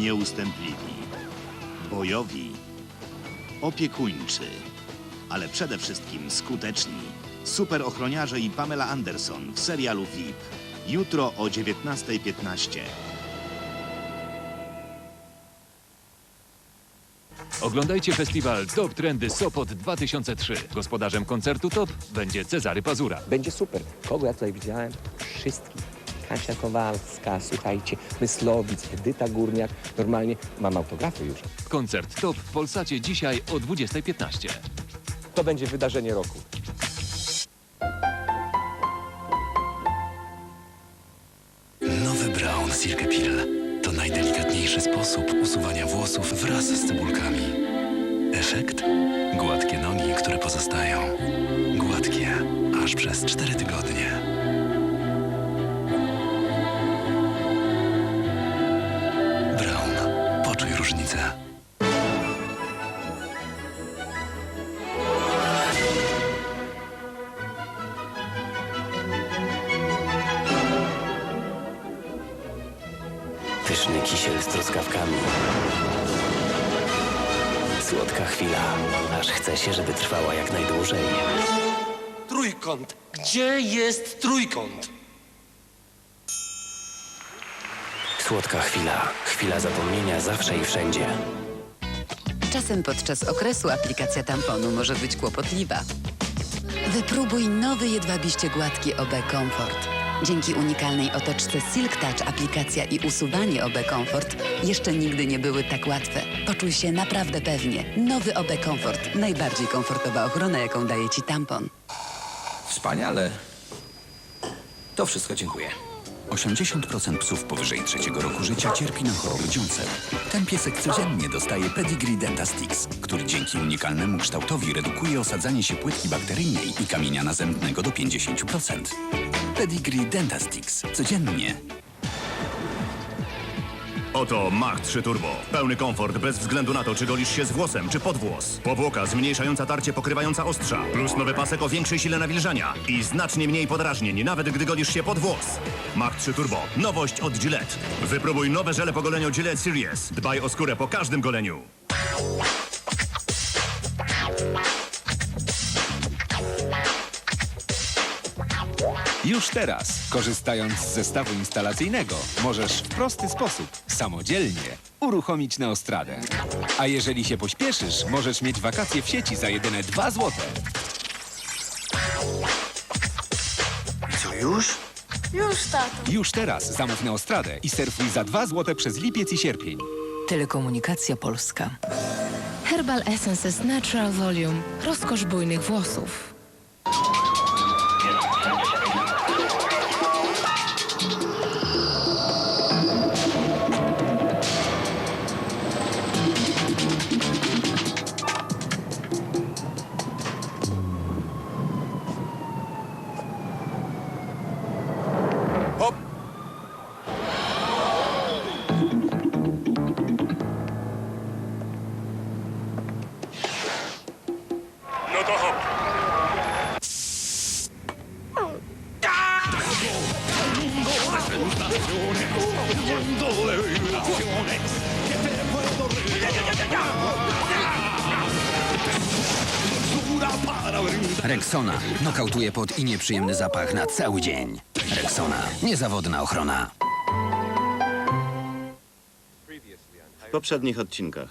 Nieustępliwi, bojowi, opiekuńczy, ale przede wszystkim skuteczni. Super ochroniarze i Pamela Anderson w serialu VIP. Jutro o 19.15. Oglądajcie festiwal Top Trendy Sopot 2003. Gospodarzem koncertu Top będzie Cezary Pazura. Będzie super. Kogo ja tutaj widziałem? Wszystkich. Kasia Kowalska, słuchajcie, Myslowic, Edyta Górniak. Normalnie mam autografy już. Koncert Top w Polsacie dzisiaj o 20.15. To będzie wydarzenie roku. Nowy Brown Silk Peel to najdelikatniejszy sposób usuwania włosów wraz z cebulkami. Efekt? Gładkie nogi, które pozostają. Gładkie, aż przez 4 Pyszny kisiel z truskawkami. Słodka chwila, aż chce się, żeby trwała jak najdłużej. Trójkąt. Gdzie jest trójkąt? Słodka chwila, chwila zapomnienia zawsze i wszędzie. Czasem podczas okresu aplikacja tamponu może być kłopotliwa. Wypróbuj nowy jedwabiście gładki OB Comfort. Dzięki unikalnej otoczce Silk Touch aplikacja i usuwanie OB Comfort jeszcze nigdy nie były tak łatwe. Poczuj się naprawdę pewnie. Nowy OB Comfort. Najbardziej komfortowa ochrona, jaką daje Ci tampon. Wspaniale. To wszystko dziękuję. 80% psów powyżej trzeciego roku życia cierpi na choroby dziąseł. Ten piesek codziennie dostaje Pedigree Dentastix, który dzięki unikalnemu kształtowi redukuje osadzanie się płytki bakteryjnej i kamienia nazębnego do 50%. Pedigree Dentastix. Codziennie. Oto Mach 3 Turbo. Pełny komfort bez względu na to, czy golisz się z włosem, czy pod włos. Powłoka zmniejszająca tarcie pokrywająca ostrza, plus nowy pasek o większej sile nawilżania i znacznie mniej podrażnień, nawet gdy golisz się pod włos. Mach 3 Turbo. Nowość od Gillette. Wypróbuj nowe żele po goleniu Gillette Series. Dbaj o skórę po każdym goleniu. Już teraz, korzystając z zestawu instalacyjnego, możesz w prosty sposób, samodzielnie, uruchomić neostradę. A jeżeli się pośpieszysz, możesz mieć wakacje w sieci za jedyne 2 złote. Co już? Już, tato. Już teraz zamów neostradę i surfuj za 2 złote przez lipiec i sierpień. Telekomunikacja Polska. Herbal Essences Natural Volume. Rozkosz bujnych włosów. Rexona. Nokautuje pod i nieprzyjemny zapach na cały dzień. Rexona. Niezawodna ochrona. W poprzednich odcinkach.